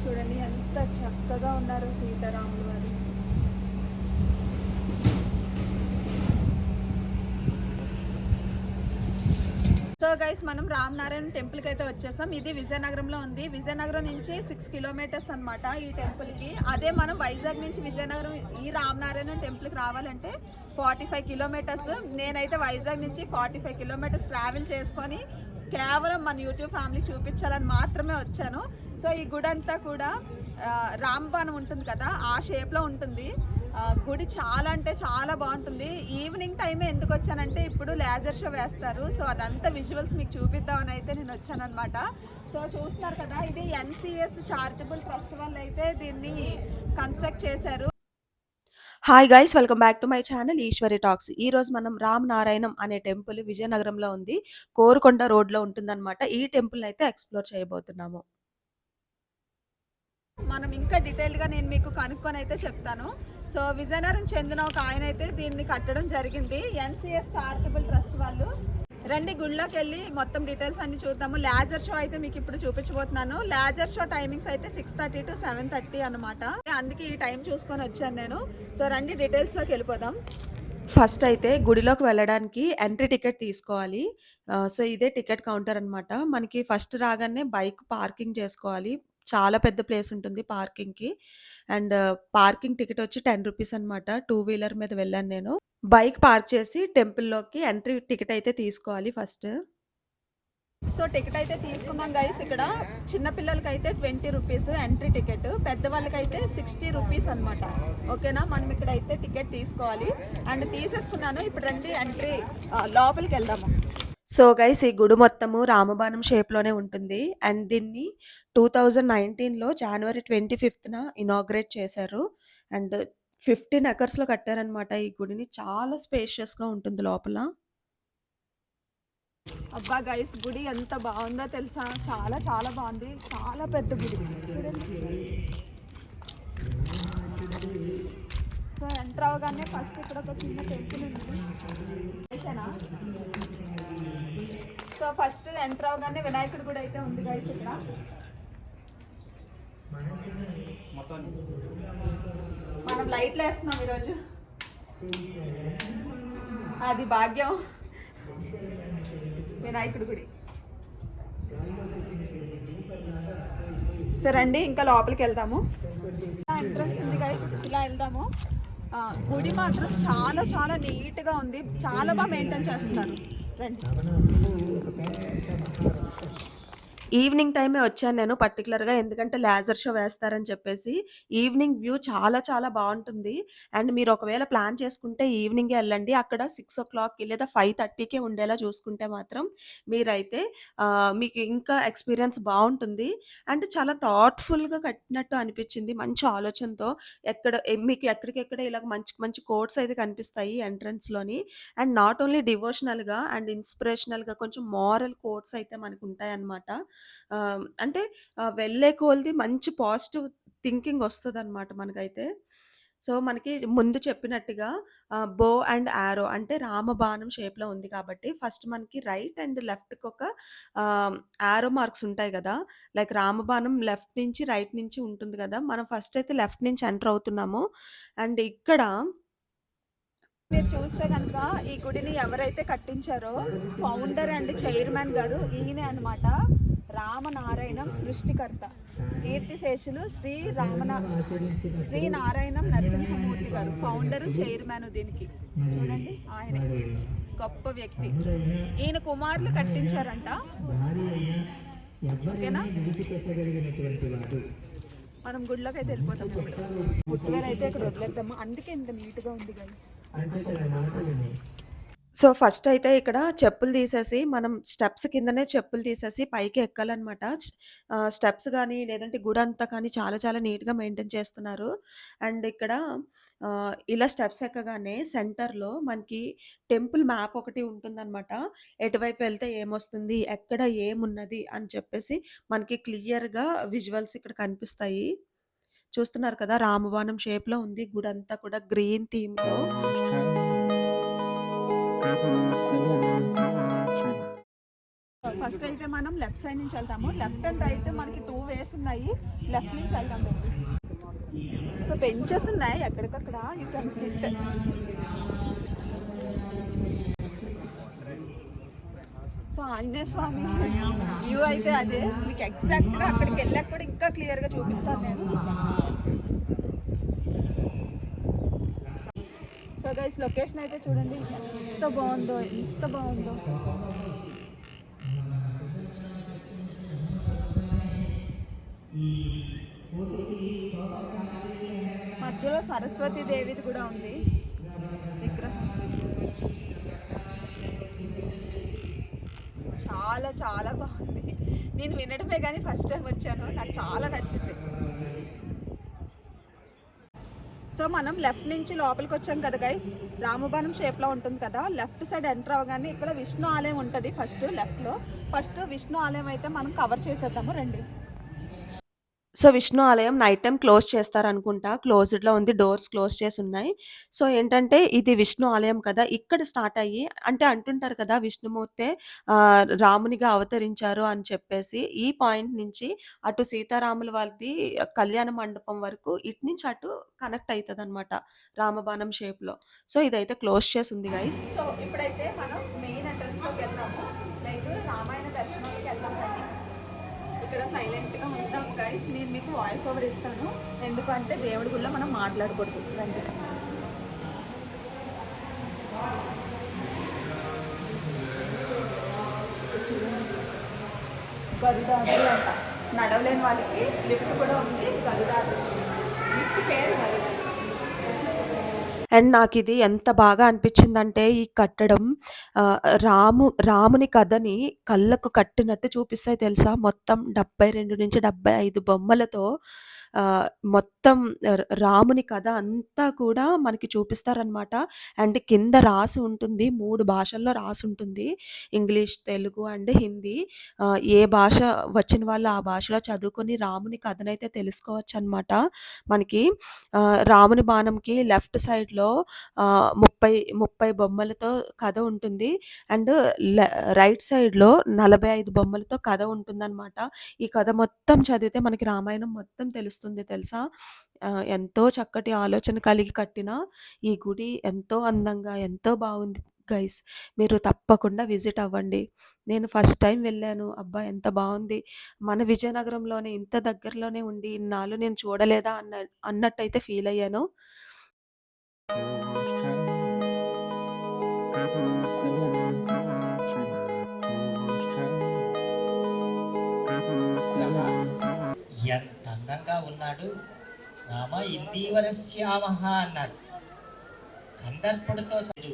చూడండి ఎంత చక్కగా ఉన్నారు సీతారాములు వారు సో గైస్ మనం రామనారాయణ టెంపుల్కి అయితే వచ్చేసాం. ఇది విజయనగరంలో ఉంది. విజయనగరం నుంచి సిక్స్ కిలోమీటర్స్ అన్నమాట ఈ టెంపుల్కి అదే మనం వైజాగ్ నుంచి విజయనగరం ఈ రామనారాయణ టెంపుల్కి రావాలంటే ఫార్టీ ఫైవ్ కిలోమీటర్స్ నేనైతే వైజాగ్ నుంచి ఫార్టీ ఫైవ్ కిలోమీటర్స్ ట్రావెల్ చేసుకొని కేవలం మన యూట్యూబ్ ఫ్యామిలీ చూపించాలని మాత్రమే వచ్చాను. సో ఈ గుడి అంతా కూడా రాంబాణం ఉంటుంది కదా ఆ షేప్లో ఉంటుంది. గుడి చాలా అంటే చాలా బాగుంటుంది. ఈవినింగ్ టైమే ఎందుకు వచ్చానంటే ఇప్పుడు లేజర్ షో వేస్తారు. సో అదంతా విజువల్స్ మీకు చూపిద్దామని అయితే నేను వచ్చానమాట సో చూస్తున్నారు కదా ఇది ఎన్సిఎస్ చారిటబుల్ ట్రస్ట్ వాళ్ళు అయితే దీన్ని కన్స్ట్రక్ట్ చేశారు. Hi guys welcome back to my channel Eshwari talks ఈ రోజు మనం రామనారాయణం అనే టెంపుల్ విజయనగరంలో ఉంది. కోరుకొండ రోడ్లో ఉంటుందన్నమాట. ఈ టెంపుల్ అయితే ఎక్స్ప్లోర్ చేయబోతున్నాము. మనం ఇంకా డీటెయిల్గా నేను మీకు కనుక్కొని అయితే చెప్తాను. సో విజయనగరం చెందిన ఒక ఆయన అయితే దీన్ని కట్టడం జరిగింది. ఎన్సిఎస్ చారిటబుల్ ట్రస్ట్ వాళ్ళు. రండి గుళ్ళోకి వెళ్ళి మొత్తం డీటెయిల్స్ అన్ని చూద్దాము. లేజర్ షో అయితే మీకు ఇప్పుడు చూపించబోతున్నాను. లేజర్ షో టైమింగ్స్ అయితే six thirty to seven thirty అనమాట అందుకే ఈ టైం చూసుకొని వచ్చాను నేను. సో రండి డీటెయిల్స్లోకి వెళ్ళిపోదాం. ఫస్ట్ అయితే గుడిలోకి వెళ్ళడానికి ఎంట్రీ టికెట్ తీసుకోవాలి. సో ఇదే టికెట్ కౌంటర్ అనమాట మనకి ఫస్ట్ రాగానే బైక్ పార్కింగ్ చేసుకోవాలి. చాలా పెద్ద ప్లేస్ ఉంటుంది పార్కింగ్కి. అండ్ పార్కింగ్ టికెట్ వచ్చి టెన్ రూపీస్ అనమాట టూ వీలర్ మీద వెళ్ళాను నేను. బైక్ పార్క్ చేసి టెంపుల్లోకి ఎంట్రీ టికెట్ అయితే తీసుకోవాలి ఫస్ట్. సో టికెట్ అయితే తీసుకున్నాం గైస్ ఇక్కడ. చిన్న పిల్లలకి అయితే ట్వంటీ రూపీస్ ఎంట్రీ టికెట్. పెద్దవాళ్ళకి అయితే సిక్స్టీ రూపీస్ అనమాట ఓకేనా? మనం ఇక్కడ అయితే టికెట్ తీసుకోవాలి. అండ్ తీసేసుకున్నాను. ఇప్పుడు రండి ఎంట్రీ లోపలికి వెళ్దాము. సో గైస్ ఈ గుడి మొత్తము రామబాణం షేప్లోనే ఉంటుంది. అండ్ దీన్ని టూ థౌజండ్ నైన్టీన్లో జనవరి ట్వంటీ ఫిఫ్త్న ఇనాగ్రేట్ చేశారు. అండ్ ఫిఫ్టీన్ ఎకర్స్లో కట్టారనమాట ఈ గుడిని. చాలా స్పేషియస్గా ఉంటుంది లోపల. అబ్బా గైస్ గుడి ఎంత బాగుందో తెలుసా? చాలా చాలా బాగుంది. చాలా పెద్ద గుడి. సో ఎంటర్ అవగానే ఫస్ట్ ఇక్కడ ఒక చిన్న టెంపుల్ ఉంది. సో ఫస్ట్ ఎంటర్ అవగానే వినాయకుడు కూడా అయితే ఉంది గైస్ ఇక్కడ. మనం లైట్లు వేస్తున్నాం ఈరోజు. అది భాగ్యం. వినాయకుడి గుడి. సరే అండి ఇంకా లోపలికి వెళ్దాము ఎంట్రన్స్ ఉంది గైస్ ఇలా వెళ్దాము. గుడి మాత్రం చాలా చాలా నీట్గా ఉంది. చాలా బాగా మెయింటైన్ చేస్తున్నారు. రండి ఈవినింగ్ టైమే వచ్చాను నేను పర్టికులర్గా ఎందుకంటే లేజర్ షో వేస్తారని చెప్పేసి. ఈవినింగ్ వ్యూ చాలా చాలా బాగుంటుంది. అండ్ మీరు ఒకవేళ ప్లాన్ చేసుకుంటే ఈవినింగే వెళ్ళండి. అక్కడ సిక్స్ ఓ క్లాక్కి లేదా ఫైవ్ థర్టీకే ఉండేలా చూసుకుంటే మాత్రం మీరైతే మీకు ఇంకా ఎక్స్పీరియన్స్ బాగుంటుంది. అండ్ చాలా థాట్ఫుల్గా కట్టినట్టు అనిపించింది మంచి ఆలోచనతో. ఎక్కడ మీకు ఎక్కడికెక్కడ ఇలా మంచి మంచి కోడ్స్ అయితే కనిపిస్తాయి ఎంట్రన్స్లోని. అండ్ నాట్ ఓన్లీ డివోషనల్గా అండ్ ఇన్స్పిరేషనల్గా కొంచెం మారల్ కోడ్స్ అయితే మనకు ఉంటాయి అంటే వెళ్ళే కొలది మంచి పాజిటివ్ థింకింగ్ వస్తుంది అనమాట మనకైతే. సో మనకి ముందు చెప్పినట్టుగా బో అండ్ యారో అంటే రామబాణం షేప్లో ఉంది కాబట్టి ఫస్ట్ మనకి రైట్ అండ్ లెఫ్ట్కి ఒక యారో మార్క్స్ ఉంటాయి కదా. లైక్ రామబాణం లెఫ్ట్ నుంచి రైట్ నుంచి ఉంటుంది కదా. మనం ఫస్ట్ అయితే లెఫ్ట్ నుంచి ఎంటర్ అవుతున్నాము. అండ్ ఇక్కడ మీరు చూస్తే కనుక ఈ గుడిని ఎవరైతే కట్టించారో ఫౌండర్ అండ్ చైర్మన్ గారు ఈయనే అనమాట రామనారాయణం సృష్టికర్త. కీర్తిశేషులు శ్రీ రామనా శ్రీ నారాయణం నరసింహమూర్తి గారు ఫౌండరు చైర్మన్ దీనికి. చూడండి ఆయన. గొప్ప వ్యక్తి. ఈయన కుమారులు కట్టించారంట. ఓకేనా? మనం గుడిలోకి అయితే వెళ్ళిపోతాం ఫుట్వేర్ అయితే ఇక్కడ వదిలేద్దాము? అందుకే ఇంత నీట్గా ఉంది గైస్ సో ఫస్ట్ అయితే ఇక్కడ చెప్పులు తీసేసి మనం స్టెప్స్ కిందనే చెప్పులు తీసేసి పైకి ఎక్కాలన్నమాట. ఆ, స్టెప్స్ కానీ లేదంటే గుడంతా కానీ చాలా చాలా నీట్గా మెయింటైన్ చేస్తున్నారు. అండ్ ఇక్కడ ఆ, ఇలా స్టెప్స్ ఎక్కగానే సెంటర్లో మనకి టెంపుల్ మ్యాప్ ఒకటి ఉంటుందన్నమాట. ఎటువైపు వెళ్తే ఏమొస్తుంది ఎక్కడ ఏమున్నది అని చెప్పేసి మనకి క్లియర్గా విజువల్స్ ఇక్కడ కనిపిస్తాయి. చూస్తున్నారు కదా రామబాణం షేప్లో ఉంది గుడంతా కూడా గ్రీన్ థీమ్లో. ఫస్ట్ అయితే మనం లెఫ్ట్ సైడ్ నుంచి వెళ్తాము. లెఫ్ట్ అండ్ రైట్ మనకి టూ వేస్ ఉన్నాయి. లెఫ్ట్ నుంచి వెళ్దాం. సో బెంచెస్ ఉన్నాయి. ఎక్కడికక్కడ you can sit so Anjaneya Swamy view అయితే అదే. మీకు ఎగ్జాక్ట్గా అక్కడికి వెళ్ళాక కూడా ఇంకా క్లియర్గా చూపిస్తాను నేను సో గైస్ లొకేషన్ అయితే చూడండి. ఎంత బాగుందో ఎంత బాగుందో. మధ్యలో సరస్వతి దేవిది కూడా ఉంది. విగ్రహం. చాలా చాలా బాగుంది. నేను వినడమే కానీ ఫస్ట్ టైం వచ్చాను. నాకు చాలా నచ్చింది. సో మనం లెఫ్ట్ నుంచి లోపలికి వచ్చాం కదా గైస్ రామబాణం షేప్లో ఉంటుంది కదా. లెఫ్ట్ సైడ్ ఎంటర్ అవ్వగానే ఇక్కడ విష్ణు ఆలయం ఉంటుంది ఫస్ట్ లెఫ్ట్లో. ఫస్ట్ విష్ణు ఆలయం అయితే మనం కవర్ చేసేద్దాము రండి. సో విష్ణు ఆలయం నైట్ టైం క్లోజ్ చేస్తారనుకుంటా క్లోజ్డ్‌లో ఉంది. డోర్స్ క్లోజ్ చేసి ఉన్నాయి. సో ఏంటంటే ఇది విష్ణు ఆలయం కదా! ఇక్కడ స్టార్ట్ అయ్యి అంటే అంటుంటారు కదా! విష్ణుమూర్తే రామునిగా అవతరించారు అని చెప్పేసి ఈ పాయింట్ నుంచి అటు సీతారాముల వారిది కళ్యాణ మండపం వరకు ఇటు నుంచి అటు కనెక్ట్ అవుతుంది అనమాట రామబాణం షేప్‌లో. సో ఇదైతే క్లోజ్ చేసి ఉంది గైస్. సో ఇప్పుడైతే మనం సైలెంట్‌గా ఉంటాం గైస్. నేను మీకు వాయిస్ ఓవర్ ఇస్తాను. ఎందుకంటే దేవుడి గుడిలో మనం మాట్లాడకూడదు. రండి. గరుడాద్రి అంట. నడవలేని వాళ్ళకి లిఫ్ట్ కూడా ఉంది గరుడాద్రి. లిఫ్ట్ పేరు గరుడాద్రి. అండ్ నాకు ఇది ఎంత బాగా అనిపించిందంటే ఈ కట్టడం రాము రాముని కథని కళ్ళకు కట్టినట్టు చూపిస్తాయి తెలుసా? మొత్తం 72-75 బొమ్మలతో మొత్తం రాముని కథ అంతా కూడా మనకి చూపిస్తారనమాట. అండ్ కింద రాసి ఉంటుంది. మూడు భాషల్లో రాసి ఉంటుంది ఇంగ్లీష్, తెలుగు అండ్ హిందీ. ఏ భాష వచ్చిన వాళ్ళు ఆ భాషలో చదువుకొని రాముని కథనైతే తెలుసుకోవచ్చనమాట. మనకి రాముని బాణంకి లెఫ్ట్ సైడ్‌లో ముప్పై ముప్పై బొమ్మలతో కథ ఉంటుంది. అండ్ రైట్ సైడ్‌లో 45 బొమ్మలతో కథ ఉంటుందన్నమాట ఈ కథ మొత్తం చదివితే మనకి రామాయణం మొత్తం తెలుస్తుంది తెలుసా? ఎంతో చక్కటి ఆలోచన కలిగి కట్టిన ఈ గుడి ఎంతో అందంగా, ఎంతో బాగుంది గైస్. మీరు తప్పకుండా విజిట్ అవ్వండి. నేను ఫస్ట్ టైం వెళ్ళాను. అబ్బా! ఎంత బాగుంది మన విజయనగరంలోనే ఇంత దగ్గరలోనే ఉండి ఇన్నాళ్ళు నేను చూడలేదా అన్న అన్నట్టయితే ఫీల్ అయ్యాను. ఎంత ఉన్నాడు. రామ ఇందీవరస్యామహ అన్నారు కందర్పుడితో సరు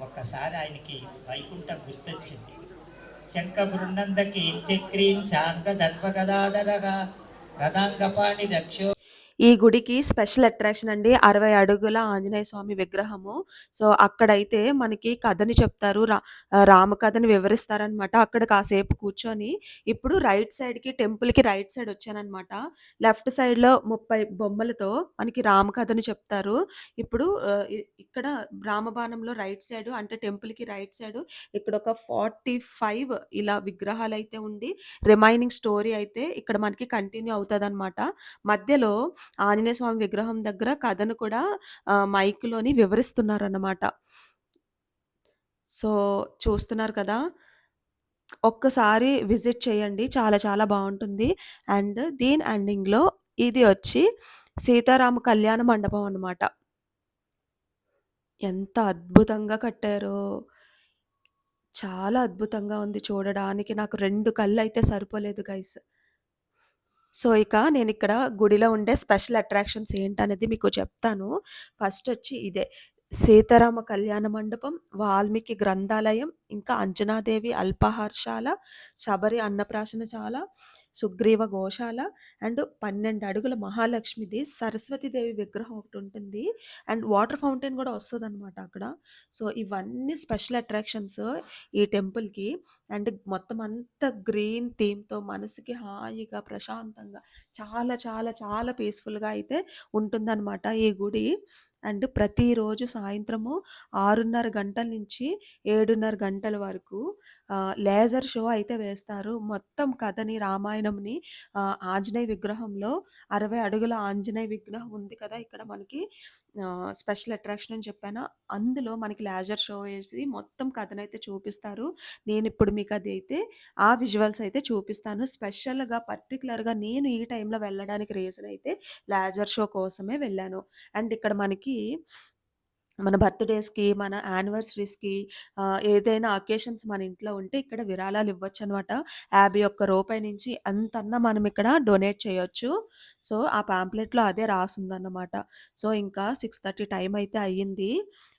ఒక్కసారి ఆయనకి వైకుంఠం గుర్తొచ్చింది. శంఖ బృందందకి చక్రీం శాంత ధర్మగదాధరగా రథాంగపాణి రక్షో ఈ గుడికి స్పెషల్ అట్రాక్షన్ అండి 60 అడుగుల ఆంజనేయ స్వామి విగ్రహము. సో అక్కడైతే మనకి కథని చెప్తారు. రా రామ కథని వివరిస్తారనమాట. అక్కడ కాసేపు కూర్చొని ఇప్పుడు రైట్ సైడ్‌కి టెంపుల్‌కి రైట్ సైడ్ వచ్చానమాట లెఫ్ట్ సైడ్‌లో 30 బొమ్మలతో మనకి రామ కథని చెప్తారు. ఇప్పుడు ఇక్కడ రామబాణంలో రైట్ సైడ్ అంటే టెంపుల్‌కి రైట్ సైడ్ ఇక్కడ ఒక 45 ఇలా విగ్రహాలు అయితే ఉండి రిమైనింగ్ స్టోరీ అయితే ఇక్కడ మనకి కంటిన్యూ అవుతదనమాట. మధ్యలో ఆంజనేయ స్వామి విగ్రహం దగ్గర కథను కూడా మైక్‌లోని వివరిస్తున్నారన్నమాట. సో చూస్తున్నారు కదా! ఒక్కసారి విజిట్ చేయండి. చాలా చాలా బాగుంటుంది అండ్ దీని ఎండింగ్‌లో ఇది వచ్చి సీతారామ కళ్యాణ మండపం అనమాట. ఎంత అద్భుతంగా కట్టారో! చాలా అద్భుతంగా ఉంది చూడడానికి. నాకు రెండు కళ్ళు అయితే సరిపోలేదు గైస్. సో ఇక నేను ఇక్కడ గుడిలో ఉండే స్పెషల్ అట్రాక్షన్స్ ఏంటనేది మీకు చెప్తాను. ఫస్ట్ వచ్చి ఇదే. సీతారామ కళ్యాణ మండపం, వాల్మీకి గ్రంథాలయం, ఇంకా అంజనాదేవి అల్పాహారశాల, శబరి అన్నప్రాసనశాల, సుగ్రీవ గోశాల అండ్ 12 అడుగుల మహాలక్ష్మిది సరస్వతీదేవి విగ్రహం ఒకటి ఉంటుంది అండ్ వాటర్ ఫౌంటైన్ వస్తుంది అనమాట అక్కడ. సో ఇవన్నీ స్పెషల్ అట్రాక్షన్స్ ఈ టెంపుల్‌కి. అండ్ మొత్తం అంతా గ్రీన్ థీమ్‌తో మనసుకి హాయిగా, ప్రశాంతంగా చాలా చాలా చాలా పీస్‌ఫుల్‌గా అయితే ఉంటుందన్నమాట ఈ గుడి. అండ్ ప్రతిరోజు సాయంత్రము 6:30 గంటల నుంచి 7:30 గంటల వరకు లేజర్ షో అయితే వేస్తారు. మొత్తం కథని, రామాయణంని ఆంజనేయ విగ్రహంలో 60 అడుగుల ఆంజనేయ విగ్రహం ఉంది కదా! ఇక్కడ మనకి స్పెషల్ అట్రాక్షన్ అని చెప్పాను అందులో మనకి లేజర్ షో వేసి మొత్తం కథనైతే చూపిస్తారు. నేను ఇప్పుడు మీకు అది అయితే ఆ విజువల్స్ అయితే చూపిస్తాను. స్పెషల్‌గా పర్టిక్యులర్‌గా నేను ఈ టైంలో వెళ్ళడానికి రీజన్ అయితే లేజర్ షో కోసమే వెళ్ళాను. అండ్ ఇక్కడ మనకి మన బర్త్డేస్కి మన యానివర్సరీస్కి ఏదైనా అకేషన్స్ మన ఇంట్లో ఉంటే ఇక్కడ విరాళాలు ఇవ్వచ్చు అనమాట యాభై ఒక్క రూపాయి నుంచి అంతన్నా మనం ఇక్కడ డొనేట్ చేయొచ్చు. సో ఆ ప్యాంప్లెట్లో అదే రాసుందన్నమాట. సో ఇంకా సిక్స్ థర్టీ టైం అయితే అయ్యింది.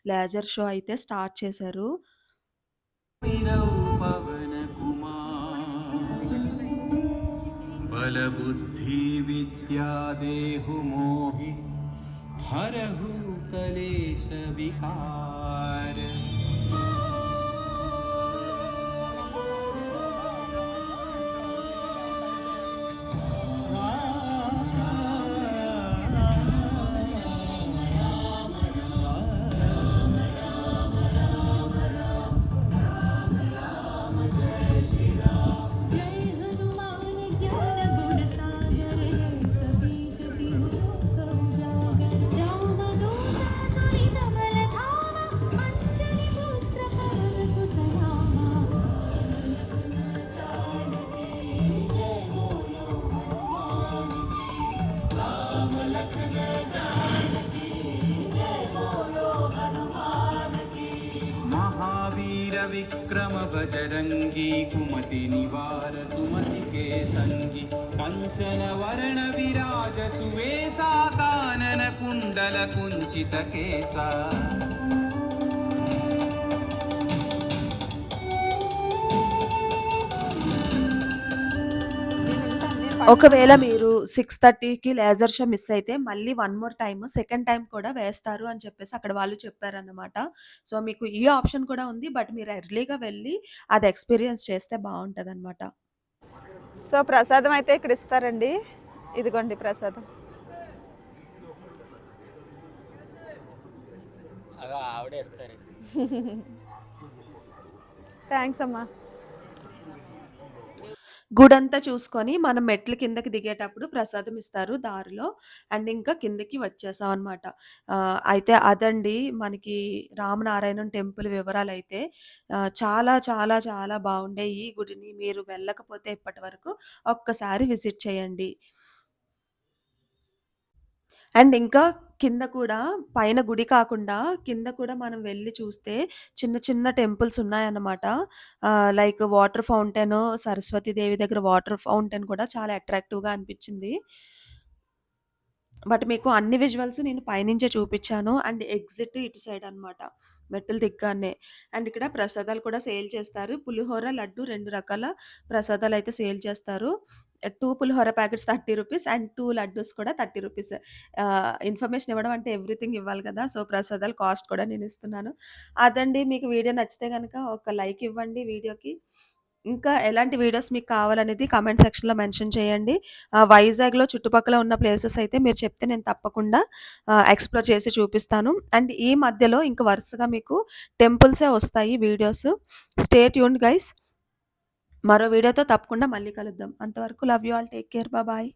లేజర్ షో అయితే స్టార్ట్ చేశారు. బలబుద్ధి విద్యా దేహు మోహి हरहु कलेश विकार महावीर विक्रम बजरंगी कुमति निवार सुमति के संगी कंचन वर्ण विराज सुवेशा कानन कुंडल कुंचित केसा ఒకవేళ మీరు 6:30కి లేజర్ షో మిస్ అయితే మళ్ళీ one more time second time కూడా వేస్తారు అని చెప్పేసి అక్కడ వాళ్ళు చెప్పారన్నమాట. సో, మీకు ఈ ఆప్షన్ కూడా ఉంది. బట్ మీరు ఎర్లీగా వెళ్ళి అది ఎక్స్‌పీరియన్స్ చేస్తే బావుంటదన్నమాట. సో, ప్రసాదం అయితే ఇక్కడ ఇస్తారండి. ఇదిగోండి ప్రసాదం. థాంక్స్ అమ్మా. గుడంతా చూసుకొని మనం మెట్ల కిందకి దిగేటప్పుడు ప్రసాదం ఇస్తారు దారిలో. అండ్ ఇంకా కిందకి వచ్చేసాం అనమాట. అయితే అదండి మనకి రామనారాయణం టెంపుల్ వివరాలు అయితే చాలా చాలా చాలా బాగుండే ఈ గుడిని మీరు వెళ్ళకపోతే ఇప్పటి వరకు ఒక్కసారి విజిట్ చేయండి. అండ్ ఇంకా కింద కూడా పైన గుడి కాకుండా కింద కూడా మనం వెళ్ళి చూస్తే చిన్న చిన్న టెంపుల్స్ ఉన్నాయన్నమాట. ఆహ్, like water fountain, Saraswati Devi దగ్గర వాటర్ ఫౌంటైన్ కూడా చాలా అట్రాక్టివ్‌గా అనిపించింది. బట్ మీకు అన్ని విజువల్స్ నేను పైనుంచే చూపిచ్చాను. అండ్ ఎగ్జిట్ ఇటు సైడ్ అనమాట. మెట్లు దిగ్గానే. అండ్ ఇక్కడ ప్రసాదాలు కూడా సేల్ చేస్తారు. పులిహోర, లడ్డు 2 రకాల ప్రసాదాలైతే సేల్ చేస్తారు. Two pulihora packets thirty rupees and two laddus కూడా థర్టీ రూపీస్ ఇన్ఫర్మేషన్ ఇవ్వడం అంటే ఎవ్రీథింగ్ ఇవ్వాలి కదా! సో, ప్రసాదాలు కాస్ట్ కూడా నేను ఇస్తున్నాను. అదండి మీకు వీడియో నచ్చితే కనుక ఒక లైక్ ఇవ్వండి వీడియోకి. ఇంకా ఎలాంటి వీడియోస్ మీకు కావాలనేది కామెంట్ సెక్షన్‌లో మెన్షన్ చేయండి. వైజాగ్‌లో చుట్టుపక్కల ఉన్న ప్లేసెస్ అయితే మీరు చెప్తే నేను తప్పకుండా ఎక్స్‌ప్లోర్ చేసి చూపిస్తాను. అండ్ ఈ మధ్యలో ఇంకా వరుసగా మీకు టెంపుల్సే వస్తాయి వీడియోస్. స్టేట్ యూన్ గైస్. మరో వీడియోతో తప్పకుండా మళ్ళీ కలుద్దాం. అంతవరకు love you all. Take care. Bye